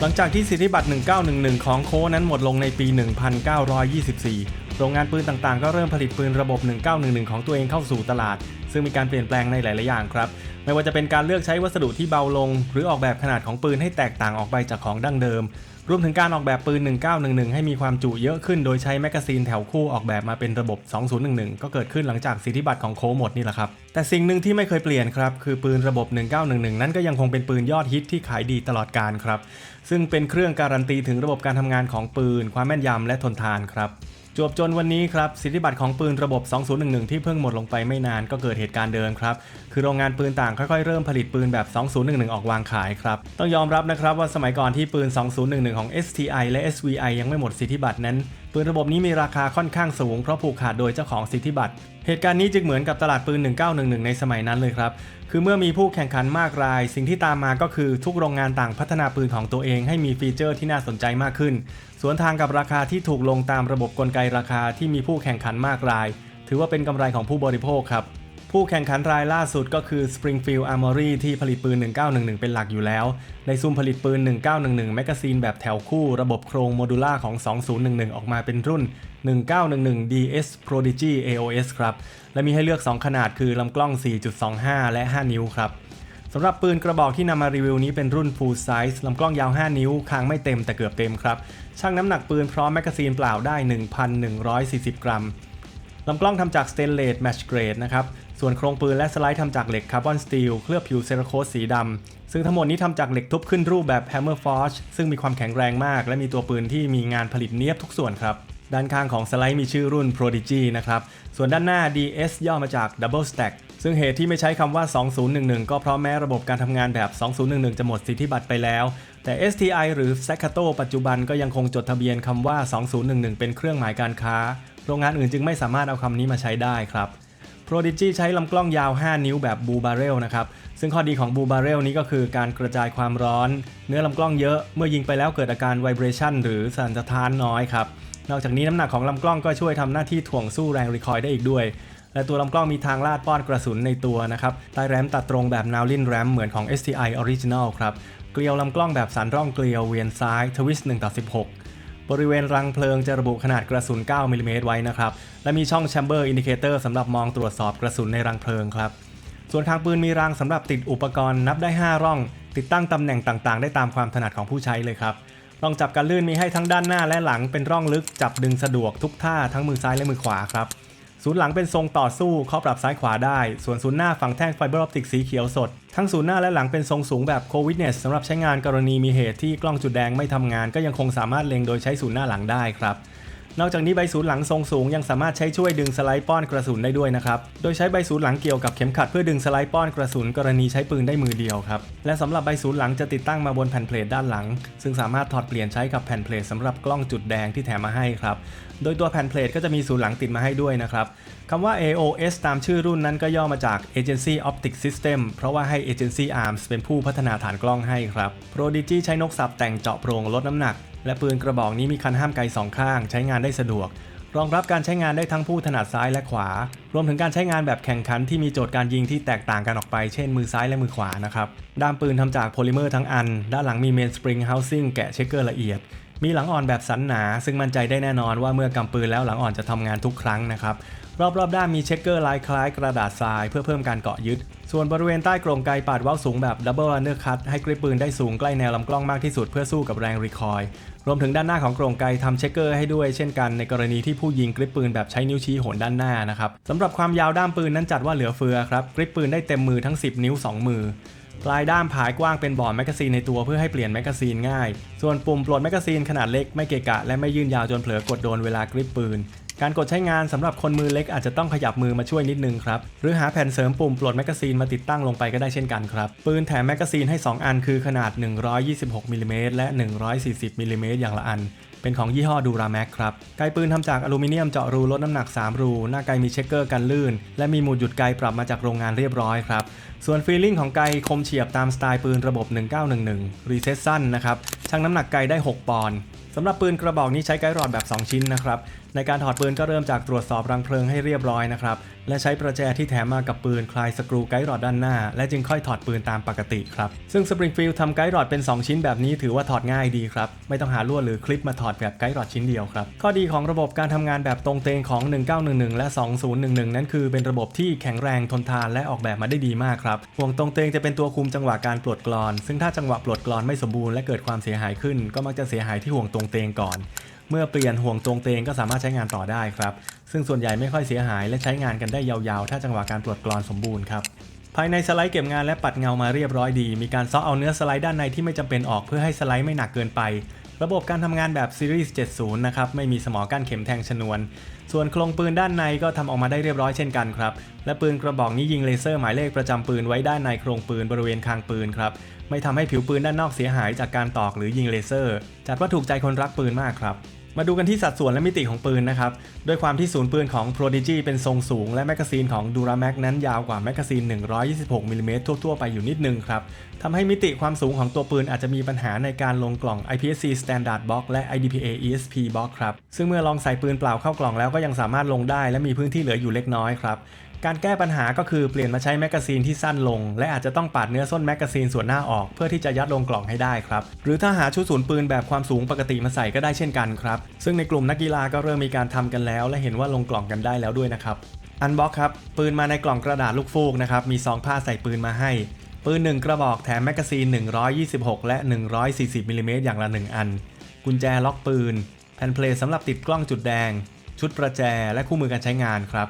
หลังจากที่สิทธิบัตร 1911 ของโคนั้นหมดลงในปี 1924 โรงงานปืนต่างๆ ก็เริ่มผลิตปืนระบบ 1911 ของตัวเองเข้าสู่ตลาด ซึ่งมีการเปลี่ยนแปลงในหลาย ๆ อย่างครับ ไม่ว่าจะเป็นการเลือกใช้วัสดุที่เบาลง หรือออกแบบขนาดของปืนให้แตกต่างออกไปจากของดั้งเดิม รวมถึงการออกแบบปืน 1911 ให้มีความจุเยอะขึ้น โดยใช้แมกกาซีนแถวคู่ออกแบบมาเป็นระบบ 2011 ก็เกิดขึ้นหลังจากสิทธิบัตรของโคหมดนี่แหละครับ แต่สิ่งหนึ่งที่ไม่เคยเปลี่ยนครับ คือปืนระบบ 1911 นั้นก็ยังคงเป็นปืนยอดฮิตที่ขายดีตลอดการครับ ซึ่งเป็นเครื่องการันตีถึงระบบการทำงานของปืน ความแม่นยำและทนทานครับ จวบจนวันนี้ครับสิทธิบัตรของปืนระบบ 2011 ที่เพิ่งหมดลงไปไม่นานก็เกิดเหตุการณ์เดิมครับ คือโรงงานปืนต่างค่อยๆ เริ่มผลิตปืนแบบ 2011 ออกวางขายครับ ต้องยอมรับนะครับว่าสมัยก่อนที่ปืน 2011 ของ STI และ SVI ยังไม่หมดสิทธิบัตรนั้น ปืนระบบนี้มีราคาค่อนข้างสูงเพราะผูกขาดโดยเจ้าของสิทธิบัตร เหตุการณ์นี้จึงเหมือนกับตลาดปืน 1911 ในสมัยนั้นเลยครับ คือเมื่อมีผู้แข่งขันมากราย สิ่งที่ตามมาก็คือทุกโรงงานต่างพัฒนาปืนของตัวเองให้มีฟีเจอร์ที่น่าสนใจมากขึ้น สวนทางกับราคาที่ถูกลงตามระบบกลไกราคาที่มีผู้แข่งขันมากราย ถือว่าเป็นกำไรของผู้บริโภคครับ ผู้แข่งขันรายล่าสุดก็คือ Springfield Armory ที่ผลิตปืน 1911 เป็นหลักอยู่แล้วในซุ่มผลิตปืน 1911 แมกกาซีนแบบแถวคู่ระบบโครงโมดูล่าของ 2011 ออกมาเป็นรุ่น 1911 DS Prodigy AOS ครับ และมีให้เลือก 2 ขนาดคือลำกล้อง 4.25 และ 5 นิ้วครับสำหรับปืนกระบอกที่นำมารีวิวนี้เป็นรุ่น full size ลำกล้องยาว 5 นิ้ว คางไม่เต็มแต่เกือบเต็มครับ ชั่งน้ำหนักปืนพร้อมแมกกาซีนเปล่าได้ 1,140 กรัม ลำกล้องทำจากสเตนเลสแมชเกรดนะครับ ส่วนโครงปืนและสไลด์ทำจากเหล็กคาร์บอนสตีลเคลือบผิวเซราโคสสีดำ ซึ่งทั้งหมดนี้ทำจากเหล็กทุบขึ้นรูปแบบ Hammer Forge ซึ่งมีความแข็งแรงมาก และมีตัวปืนที่มีงานผลิตเนียบทุกส่วนครับ ด้านข้างของสไลด์มีชื่อรุ่น Prodigy นะครับ ส่วนด้านหน้า DS ย่อมาจาก Double Stack ซึ่งเหตุที่ไม่ใช้คำว่า 2011 ก็เพราะแม้ระบบการทำงานแบบ 2011 จะหมดสิทธิบัตรไปแล้ว แต่ STI หรือ Staccato ปัจจุบันก็ยังคงจดทะเบียนคำว่า 2011 เป็นเครื่องหมายการค้า โรงงานอื่นจึงไม่สามารถเอาคำนี้มาใช้ได้ครับ Prodigy ใช้ลำกล้องยาว 5 นิ้วแบบ Blue Barrel นะครับ ซึ่งข้อดีของ Blue Barrel นี้ก็คือการกระจายความร้อน เนื้อลำกล้องเยอะเมื่อยิงไปแล้วเกิดอาการ vibration หรือสั่นสะท้านน้อยครับ นอกจากนี้น้ำหนักของลำกล้องก็ช่วยทำหน้าที่ถ่วงสู้แรงรีคอยล์ได้อีกด้วย และตัวลำกล้องมีทางลาดป้อนกระสุนในตัวนะครับใต้แรมตัดตรงแบบ Nowlin Ram เหมือนของ STI Original ครับ เกลียวลำกล้องแบบสันร่องเกลียวเวียนซ้ายทวิสต์1ต่อ16 บริเวณรังเพลิงจะระบุขนาดกระสุน 9มิลลิเมตรไว้นะครับ และมีช่องแชมเบอร์อินดิเคเตอร์สำหรับมองตรวจสอบกระสุนในรังเพลิงครับ ส่วนคางปืนมีรางสำหรับติดอุปกรณ์นับได้ 5 ร่อง ติดตั้งตำแหน่งต่างๆ ได้ตามความถนัดของผู้ใช้เลยครับร่องจับการลื่นมีให้ทั้งด้านหน้าและหลังเป็นร่องลึกจับดึงสะดวกทุกท่าทั้งมือซ้ายและมือขวาครับ ศูนย์หลังเป็นทรงต่อสู้ข้อปรับซ้ายขวาได้ ส่วนศูนย์หน้าฝังแท่งไฟเบอร์ออปติกสีเขียวสด ทั้งศูนย์หน้าและหลังเป็นทรงสูงแบบโควิดเนสสำหรับใช้งานกรณีมีเหตุที่กล้องจุดแดงไม่ทำงาน ก็ยังคงสามารถเล็งโดยใช้ศูนย์หน้าหลังได้ครับ นอกจากนี้ใบศูนย์หลังทรงสูงยังสามารถใช้ช่วยดึงสไลด์ป้อนกระสุนได้ด้วยนะครับ โดยใช้ใบศูนย์หลังเกี่ยวกับเข็มขัดเพื่อดึงสไลด์ป้อนกระสุนกรณีใช้ปืนได้มือเดียวครับ และสำหรับใบศูนย์หลังจะติดตั้งมาบนแผ่นเพลทด้านหลัง ซึ่งสามารถถอดเปลี่ยนใช้กับแผ่นเพลทสำหรับกล้องจุดแดงที่แถมมาให้ครับ โดยตัวแผ่นเพลทก็จะมีศูนย์หลังติดมาให้ด้วยนะครับคำว่า AOS ตามชื่อรุ่นนั้นก็ย่อมาจาก Agency Optic System เพราะว่าให้ Agency Arms เป็นผู้พัฒนาฐานกล้องให้ครับ Prodigy ใช้นกสับแต่งเจาะโปร่งลดน้ำหนัก และปืนกระบอกนี้มีคันห้ามไกลสองข้างใช้งานได้สะดวก รองรับการใช้งานได้ทั้งผู้ถนัดซ้ายและขวา รวมถึงการใช้งานแบบแข่งขันที่มีโจทย์การยิงที่แตกต่างกันออกไป เช่นมือซ้ายและมือขวานะครับด้ามปืนทำจากโพลิเมอร์ทั้งอัน ด้านหลังมีเมนสปริงเฮาซิ่งแกะเช็คเกอร์ละเอียดมีหลังอ่อนแบบสันหนา ซึ่งมั่นใจได้แน่นอนว่าเมื่อกำปืนแล้วหลังอ่อนจะทำงานทุกครั้งนะครับ รอบๆด้านมีเช็คเกอร์ลายคล้ายกระดาษทรายเพื่อเพิ่มการเกาะยึด ส่วนบริเวณใต้กรงไกปาดว้าสูงแบบดับเบิลอันเดอร์คัตให้กริปปืนได้สูงใกล้แนวลำกล้องมากที่สุดเพื่อสู้กับแรงรีคอยล์รวมถึงด้านหน้าของกรงไกทำเช็คเกอร์ให้ด้วยเช่นกันในกรณีที่ผู้ยิงกริปปืนแบบใช้นิ้วชี้โหนด้านหน้านะครับสำหรับความยาวด้ามปืนนั้นจัดว่าเหลือเฟือครับกริปปืนได้เต็มมือทั้ง 10 นิ้ว 2 มือปลายด้ามผายกว้างเป็นบอร์ดแมกกาซีนในตัวเพื่อให้เปลี่ยนแมกกาซีนง่าย ส่วนปุ่มปลดแมกกาซีนขนาดเล็กไม่เกะกะและไม่ยื่นยาวจนเผลอกดโดนเวลากริปปืน การกดใช้งานสำหรับคนมือเล็กอาจจะต้องขยับมือมาช่วยนิดนึงครับ หรือหาแผ่นเสริมปุ่มปลดแมกกาซีนมาติดตั้งลงไปก็ได้เช่นกันครับ ปืนแถมแมกกาซีนให้ 2 อันคือขนาด 126มิลลิเมตรและ 140มิลลิเมตรอย่างละอัน เป็นของยี่ห้อดูราแม็กครับ ไกปืนทำจากอลูมิเนียมเจาะรูลดน้ำหนัก 3 รู หน้าไกมีเช็คเกอร์กันลื่น และมีหมุดหยุดไกปรับมาจากโรงงานเรียบร้อยครับ ส่วนฟีลลิ่งของไกคมเฉียบตามสไตล์ปืนระบบ 1911 รีเซตสั้นนะครับชั่งน้ำหนักไกได้ 6 ปอนด์สำหรับปืนกระบอกนี้ใช้ไกด์รอดแบบ 2 ชิ้นนะครับในการถอดปืนก็เริ่มจากตรวจสอบรังเพลิงให้เรียบร้อยนะครับ และใช้ประแจที่แถมมากับปืนคลายสกรูไกด์รอดด้านหน้า และจึงค่อยถอดปืนตามปกติครับ ซึ่งสปริงฟิลด์ทำไกด์รอดเป็น 2 ชิ้นแบบนี้ถือว่าถอดง่ายดีครับ ไม่ต้องหาลวดหรือคลิปมาถอดแบบไกด์รอดชิ้นเดียวครับ ข้อดีของระบบการทำงานแบบตรงเตงของ 1911 และ 2011 นั้นคือเป็นระบบที่แข็งแรงทนทานและออกแบบมาได้ดีมากครับห่วงตรงเตงจะเป็นตัวคุมจังหวะการปลดกลอน ซึ่งถ้าจังหวะปลดกลอนไม่สมบูรณ์และเกิดความเสียหายขึ้น ก็มักจะเสียหายที่ห่วงตรงเตงก่อน เมื่อเปลี่ยนห่วงตรงเตงก็สามารถใช้งานต่อได้ครับ ซึ่งส่วนใหญ่ไม่ค่อยเสียหายและใช้งานกันได้ยาวๆ ถ้าจังหวะการปลดกลอนสมบูรณ์ครับภายในสไลด์เก็บงานและปัดเงามาเรียบร้อยดี มีการซ้อเอาเนื้อสไลด์ด้านในที่ไม่จำเป็นออกเพื่อให้สไลด์ไม่หนักเกินไป ระบบการทำงานแบบ Series 70 นะครับ ไม่มีสมอกั้นเข็มแทงชนวน ส่วนโครงปืนด้านในก็ทำออกมาได้เรียบร้อยเช่นกันครับ และปืนกระบอกนี้ยิงเลเซอร์หมายเลขประจำปืนไว้ด้านในโครงปืนบริเวณคางปืนครับ ไม่ทำให้ผิวปืนด้านนอกเสียหายจากการตอกหรือยิงเลเซอร์ จัดว่าถูกใจคนรักปืนมากครับ มาดูกันที่สัดส่วนและมิติของปืนนะครับ ด้วยความที่ศูนย์ปืนของ Prodigy เป็นทรงสูง และแมกกาซีนของ Duramax นั้นยาวกว่าแมกกาซีน 126มิลลิเมตรทั่ว ๆ ไปอยู่นิดนึงครับทำให้มิติความสูงของตัวปืนอาจจะมีปัญหาในการลงกล่อง IPSC Standard Box และ IDPA ESP Box ครับ ซึ่งเมื่อลองใส่ปืนเปล่าเข้ากล่องแล้วก็ยังสามารถลงได้ และมีพื้นที่เหลืออยู่เล็กน้อยครับ การแก้ปัญหาก็คือเปลี่ยนมาใช้แมกกาซีนที่สั้นลง และอาจจะต้องปาดเนื้อส้นแมกกาซีนส่วนหน้าออก เพื่อที่จะยัดลงกล่องให้ได้ครับ หรือถ้าหาชุดศูนย์ปืนแบบความสูงปกติมาใส่ก็ได้เช่นกันครับ ซึ่งในกลุ่มนักกีฬาก็เริ่มมีการทำกันแล้ว และเห็นว่าลงกล่องกันได้แล้วด้วยนะครับอันบ็อกครับปืนมาในกล่องกระดาษลูกฟูกนะครับมีซองผ้าใส่ปืนมาให้ปืน 1 กระบอกแถมแมกกาซีน 126 และ 140มิลิเมตรอย่างละ 1 อัน กุญแจล็อกปืน แผ่นเพลทสำหรับติดกล้องจุดแดง ชุดประแจและคู่มือการใช้งานครับ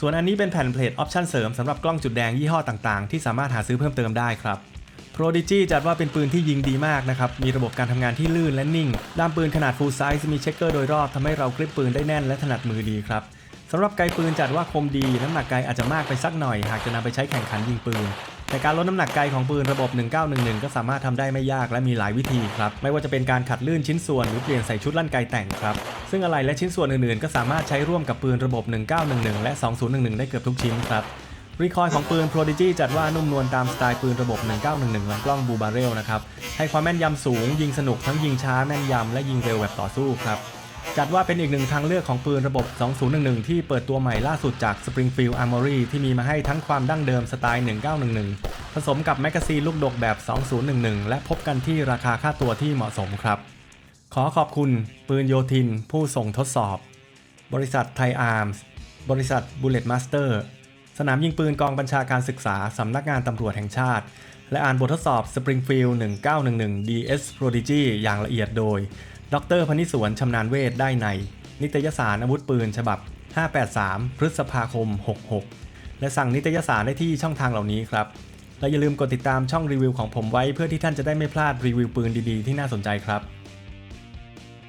ส่วนอันนี้เป็นแผ่นเพลทออปชั่นเสริมสำหรับกล้องจุดแดงยี่ห้อต่างๆ ที่สามารถหาซื้อเพิ่มเติมได้ครับ Prodigy จัดว่าเป็นปืนที่ยิงดีมากนะครับ มีระบบการทำงานที่ลื่นและนิ่ง ด้ามปืนขนาด full size มีเช็คเกอร์โดยรอบทำให้เรากริปปืนได้แน่นและถนัดมือดีครับสำหรับไกปืนจัดว่าคมดี น้ำหนักไกอาจจะมากไปสักหน่อย หากจะนำไปใช้แข่งขันยิงปืน แต่การลดน้ำหนักไกของปืนระบบ 1911 ก็สามารถทำได้ไม่ยากและมีหลายวิธีครับ ไม่ว่าจะเป็นการขัดลื่นชิ้นส่วนหรือเปลี่ยนใส่ชุดลั่นไกแต่งครับ ซึ่งอะไรและชิ้นส่วนอื่นๆ ก็สามารถใช้ร่วมกับปืนระบบ 1911 และ 2011 ได้เกือบทุกชิ้นครับรีคอยล์ของปืน Prodigy จัดว่านุ่มนวลตามสไตล์ปืนระบบ 1911ลำกล้องบูบาเรลนะครับ ให้ความแม่นยำสูง ยิงสนุกทั้งยิงช้าแม่นยำและยิงเร็วแบบต่อสู้ครับ จัดว่าเป็นอีกหนึ่งทางเลือกของปืนระบบ 2011 ที่เปิดตัวใหม่ล่าสุดจาก Springfield Armory ที่มีมาให้ทั้งความดั้งเดิมสไตล์ 1911 ผสมกับแมกกาซีนลูกดกแบบ 2011 และพบกันที่ราคาค่าตัวที่เหมาะสมครับ ขอขอบคุณ ปืนโยธิน ผู้ส่งทดสอบ บริษัทไทยอาร์มส์บริษัท Bullet Master สนามยิงปืนกองบัญชาการศึกษา สำนักงานตำรวจแห่งชาติ และอ่านบททดสอบ Springfield 1911 DS Prodigy อย่างละเอียดโดย ดรพนิสวนชำนาญเวทได้ใน นิตยสารอาวุธปืนฉบับ 583 พฤษภาคม 66 และสั่งนิตยสารได้ที่ช่องทางเหล่านี้ครับ และอย่าลืมกดติดตามช่องรีวิวของผมไว้เพื่อที่ท่านจะได้ไม่พลาดรีวิวปืนดีๆ ที่น่าสนใจครับ